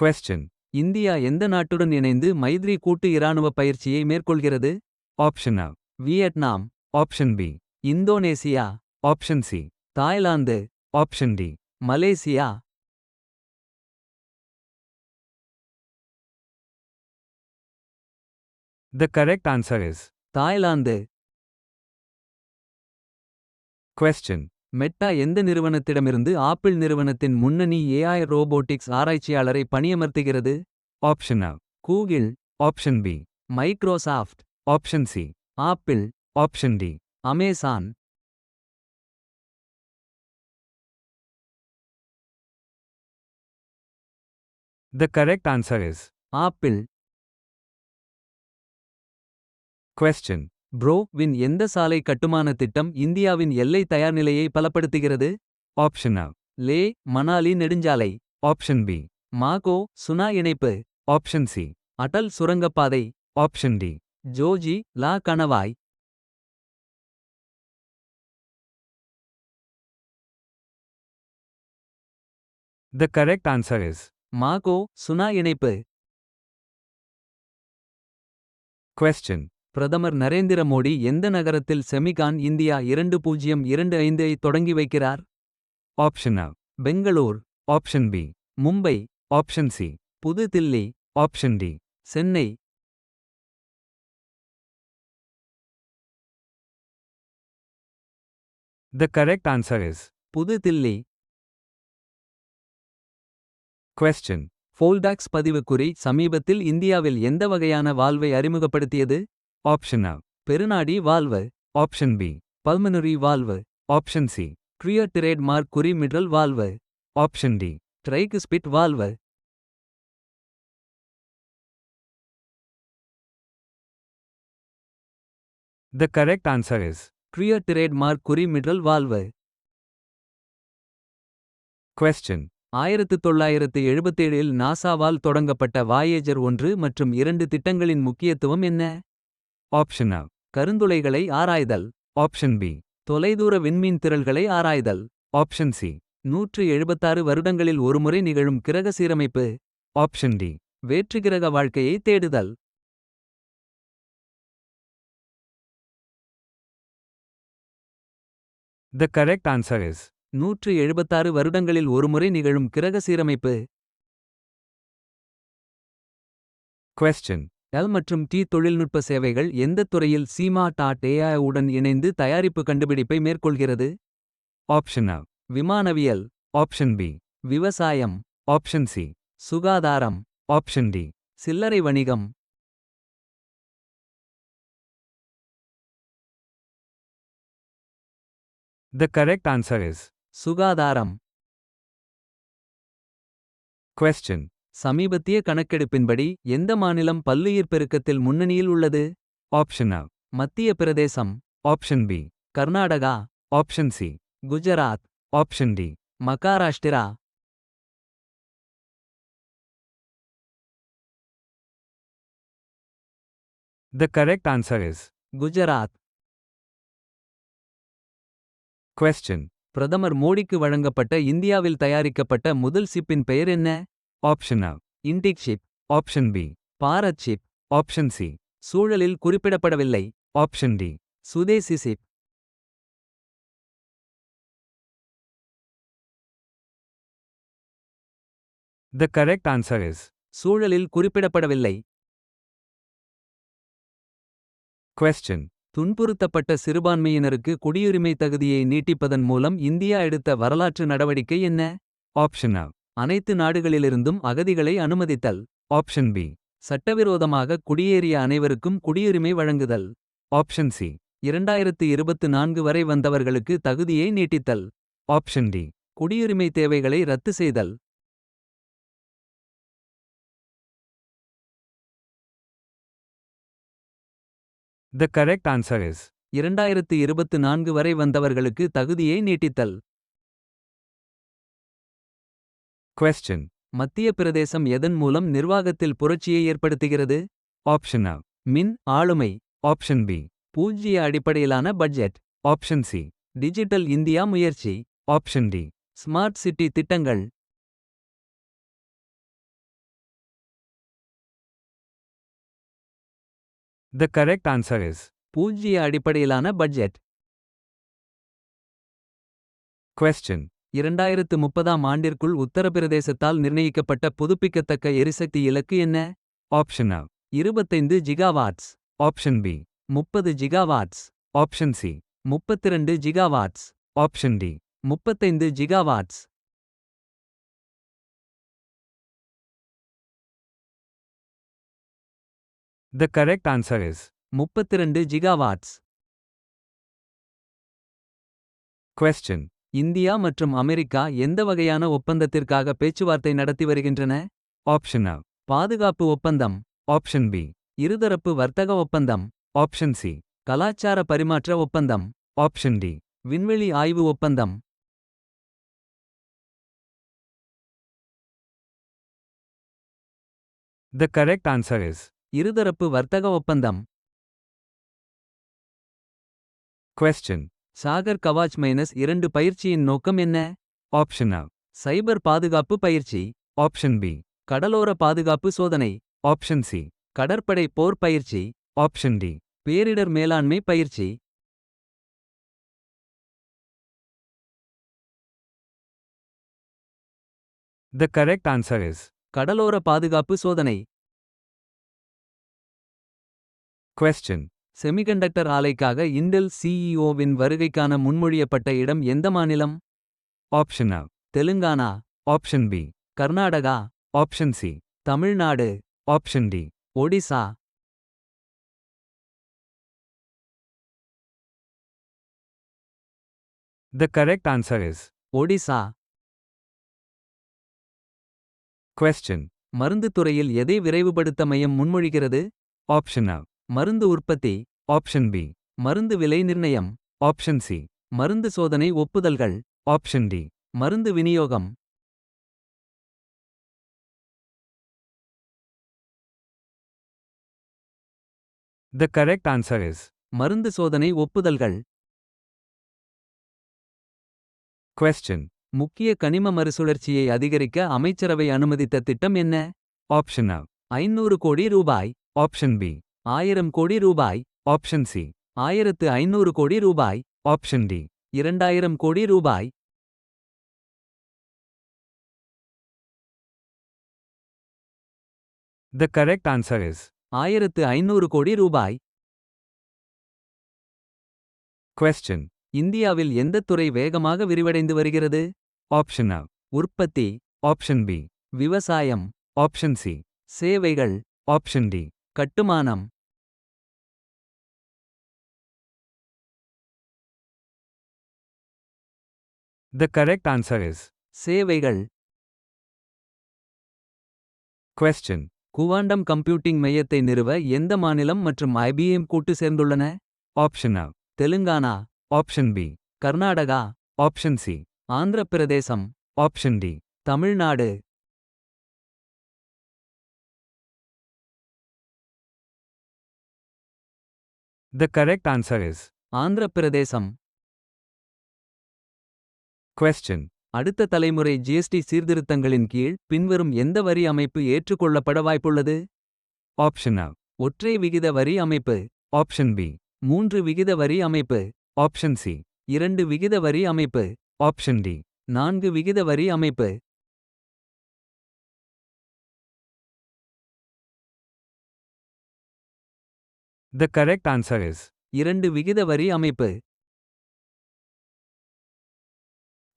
Question. India எந்த நாட்டுடன் இணைந்து மைத்ரி கூட்டு இராணுவ பயிற்சியை மேற்கொள்கிறது Option A. Vietnam Option B. Indonesia Option C. Thailand Option D. Malaysia The correct answer is. Thailand Question. Meta எந்த நிறுவனத்திடமிருந்து ஆப்பிள் நிறுவனத்தின் முன்னணி ஏஐ ரோபோட்டிக்ஸ் ஆராய்ச்சியாளரை பணியமர்த்துகிறது Option A. Google Option B. Microsoft Option C. Apple Option D. Amazon The correct answer is. Apple Question. ப்ரோ வின் எந்த சாலை கட்டுமான திட்டம் இந்தியாவின் எல்லை தயார்நிலையை பலப்படுத்துகிறது Option A. லே மணாலி நெடுஞ்சாலை Option B. மாகோ சுனா இணைப்பு Option C. அடல் சுரங்கப்பாதை Option D. ஜோஜி லா கணவாய் The correct answer is. Maho சுனா இணைப்பு Question. பிரதமர் நரேந்திர மோடி எந்த நகரத்தில் செமிகான் இந்தியா இரண்டு பூஜ்ஜியம் இரண்டு ஐந்து தொடங்கி வைக்கிறார் Option A. Bangalore Option B. Mumbai Option C. புது Delhi Option D. Chennai The correct answer is. புது தில்லி Question. ஃபோல்டாக்ஸ் பதிவுக்குறி சமீபத்தில் இந்தியாவில் எந்த வகையான வால்வை அறிமுகப்படுத்தியது option a Perunadi valve option B pulmonary valve option C ட்ரியர் trade mark குறிமிடல் valve option D tricuspid valve The correct answer is. ட்ரியர் trade mark குறிமிடல் valve question ஆயிரத்து தொள்ளாயிரத்து எழுபத்தேழில் நாசாவால் தொடங்கப்பட்ட வாயேஜர் ஒன்று மற்றும் இரண்டு திட்டங்களின் முக்கியத்துவம் என்ன? Option A. கருந்துளைகளை ஆராய்தல். ஆப்ஷன் பி தொலைதூர விண்மீன் திரள்களை ஆராய்தல். ஆப்ஷன் சி நூற்று எழுபத்தாறு வருடங்களில் ஒருமுறை நிகழும் கிரக சீரமைப்பு. Option D. வேற்றுகிரக வாழ்க்கையை தேடுதல். The correct answer is. நூற்று எழுபத்தாறு வருடங்களில் ஒருமுறை நிகழும் கிரக சீரமைப்பு. கொஸ்டின் எல் மற்றும் டி தொழில்நுட்ப சேவைகள் எந்த துறையில் சீமா டாட் ஏஐ உடன் இணைந்து தயாரிப்பு கண்டுபிடிப்பை மேற்கொள்கிறது A. விமானவியல் Option B. விவசாயம் Option C. சுகாதாரம் Option D. சில்லறை வணிகம் The correct answer is. சுகாதாரம் Question. சமீபத்திய கணக்கெடுப்பின்படி எந்த மாநிலம் பல்லுயிர் பெருக்கத்தில் முன்னணியில் உள்ளது A. மத்திய பிரதேசம் Option B. Karnataka Option C. Gujarat Option D. Maharashtra The correct answer is. Gujarat Question. பிரதமர் மோடிக்கு வழங்கப்பட்ட இந்தியாவில் தயாரிக்கப்பட்ட முதல் சிப்பின் பெயர் என்ன Option A. Indic ship Option B. Bharat ship option C சூழலில் குறிப்பிடப்படவில்லை option D Swadeshi ship the correct answer is. சூழலில் குறிப்பிடப்படவில்லை Question. துன்புறுத்தப்பட்ட சிறுபான்மையினருக்கு குடியுரிமை தகுதியை நீட்டிப்பதன் மூலம் இந்தியா எடுத்த வரலாற்று நடவடிக்கை என்ன Option A. அனைத்து நாடுகளிலிருந்தும் அகதிகளை அனுமதித்தல். ஆப்ஷன் பி சட்டவிரோதமாக குடியேறிய அனைவருக்கும் குடியுரிமை வழங்குதல். ஆப்ஷன் சி இரண்டாயிரத்து இருபத்து நான்கு வரை வந்தவர்களுக்கு தகுதியை நீட்டித்தல். ஆப்ஷன் டி குடியுரிமை தேவைகளை ரத்து செய்தல். The correct answer is. இரண்டாயிரத்து இருபத்து நான்கு வரை வந்தவர்களுக்கு தகுதியை நீட்டித்தல். கொஸ்டின் மத்திய பிரதேசம் எதன் மூலம் நிர்வாகத்தில் புரட்சியை ஏற்படுத்துகிறது? ஆப்ஷன் அ மின் ஆளுமை. ஆப்ஷன் பி பூஜ்ய அடிப்படையிலான budget. Option C digital India முயற்சி. ஆப்ஷன் டி ஸ்மார்ட் சிட்டி திட்டங்கள். த கரெக்ட் ஆன்சர் இஸ் பூஜ்ய அடிப்படையிலான பட்ஜெட். கொஸ்டின் இரண்டாயிரத்து முப்பதாம் ஆண்டிற்குள் உத்தரப்பிரதேசத்தால் நிர்ணயிக்கப்பட்ட புதுப்பிக்கத்தக்க எரிசக்தி இலக்கு என்ன Option A. இருபத்தைந்து ஜிகாவாட்ஸ் Option B. முப்பது ஜிகாவாட்ஸ் Option C. முப்பத்திரண்டு ஜிகாவாட்ஸ் Option D. முப்பத்தைந்து gigawatts The correct answer is முப்பத்திரண்டு ஜிகாவாட்ஸ் question. இந்தியா மற்றும் அமெரிக்கா எந்த வகையான ஒப்பந்தத்திற்காக பேச்சுவார்த்தை நடத்தி வருகின்றன Option A. பாதுகாப்பு ஒப்பந்தம் Option B. இருதரப்பு வர்த்தக ஒப்பந்தம் Option C. கலாச்சார பரிமாற்ற ஒப்பந்தம் Option D. விண்வெளி ஆய்வு ஒப்பந்தம் The correct answer is இருதரப்பு வர்த்தக ஒப்பந்தம் question. சாகர் கவாச் மைனஸ் இரண்டு பயிற்சியின் நோக்கம் என்ன Option A. சைபர் பாதுகாப்பு பயிற்சி Option B. கடலோர பாதுகாப்பு சோதனை Option C. கடற்படை போர் பயிற்சி Option D. பேரிடர் மேலாண்மை பயிற்சி The correct answer is கடலோர பாதுகாப்பு சோதனை question. செமிகண்டக்டர் ஆலைக்காக இண்டெல் சிஇஓவின் வருகைக்கான முன்மொழியப்பட்ட இடம் எந்த மாநிலம் Option A. Telangana Option B. Karnataka Option C. Tamil Nadu Option D. Odisha The correct answer is Odisha question. மருந்துத் துறையில் எதை விரைவுபடுத்த மையம் முன்மொழிகிறது Option A. மருந்து உற்பத்தி ஆப்ஷன் பி மருந்து விலை நிர்ணயம். ஆப்ஷன் சி மருந்து சோதனை ஒப்புதல்கள். ஆப்ஷன் டி மருந்து விநியோகம். த கரெக்ட் ஆன்சர் இஸ் மருந்து சோதனை ஒப்புதல்கள். கொஸ்டின் முக்கிய கனிம மறுசுழற்சியை அதிகரிக்க அமைச்சரவை அனுமதித்த திட்டம் என்ன? Option A. ஐநூறு கோடி ரூபாய். ஆப்ஷன் பி ஆயிரம் கோடி ரூபாய். ஆப்ஷன் சி ஆயிரத்து ஐநூறு கோடி ரூபாய். ஆப்ஷன் டி இரண்டாயிரம் கோடி ரூபாய். த கரெக்ட் ஆன்சர் இஸ் ஆயிரத்து ஐநூறு கோடி ரூபாய். கொஸ்டின் இந்தியாவில் எந்தத் துறை வேகமாக விரிவடைந்து வருகிறது? ஆப்ஷன் அ உற்பத்தி. ஆப்ஷன் பி விவசாயம். ஆப்ஷன் சி சேவைகள். ஆப்ஷன் டி கட்டுமானம். The correct answer is சேவைகள் question. குவாண்டம் கம்ப்யூட்டிங் மையத்தை நிறுவ எந்த மாநிலம் மற்றும் ஐபிஎம் கூட்டு சேர்ந்துள்ளன Option A. Telangana Option B. Karnataka Option C. Andhra Pradesh Option D. Tamil Nadu The correct answer is Andhra Pradesh question. அடுத்த தலைமுறை ஜிஎஸ்டி சீர்திருத்தங்களின் கீழ் பின்வரும் எந்த வரி அமைப்பு ஏற்றுக்கொள்ளப்பட வாய்ப்புள்ளது? ஆப்ஷன் அ ஒற்றை விகித வரி அமைப்பு. ஆப்ஷன் பி மூன்று விகித வரி அமைப்பு. ஆப்ஷன் சி இரண்டு விகித வரி அமைப்பு. ஆப்ஷன் டி நான்கு விகித வரி அமைப்பு. த கரெக்ட் ஆன்சர் இஸ் இரண்டு விகித வரி அமைப்பு.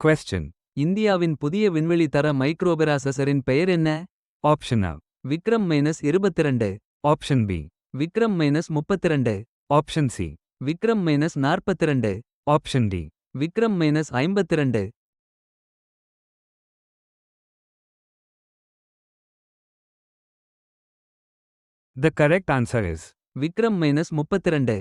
கொஸ்டின் இந்தியாவின் புதிய விண்வெளி தர மைக்ரோபெராசஸரின் பெயர் என்ன? ஆப்ஷன் ஆ விக்ரம் மைனஸ் இருபத்திரண்டு. ஆப்ஷன் பி விக்ரம் மைனஸ் முப்பத்திரண்டு. ஆப்ஷன் சி விக்ரம் மைனஸ் நாற்பத்திரண்டு. Option D Vikram minus ஐம்பத்திரண்டு. The correct answer is Vikram minus முப்பத்திரண்டு.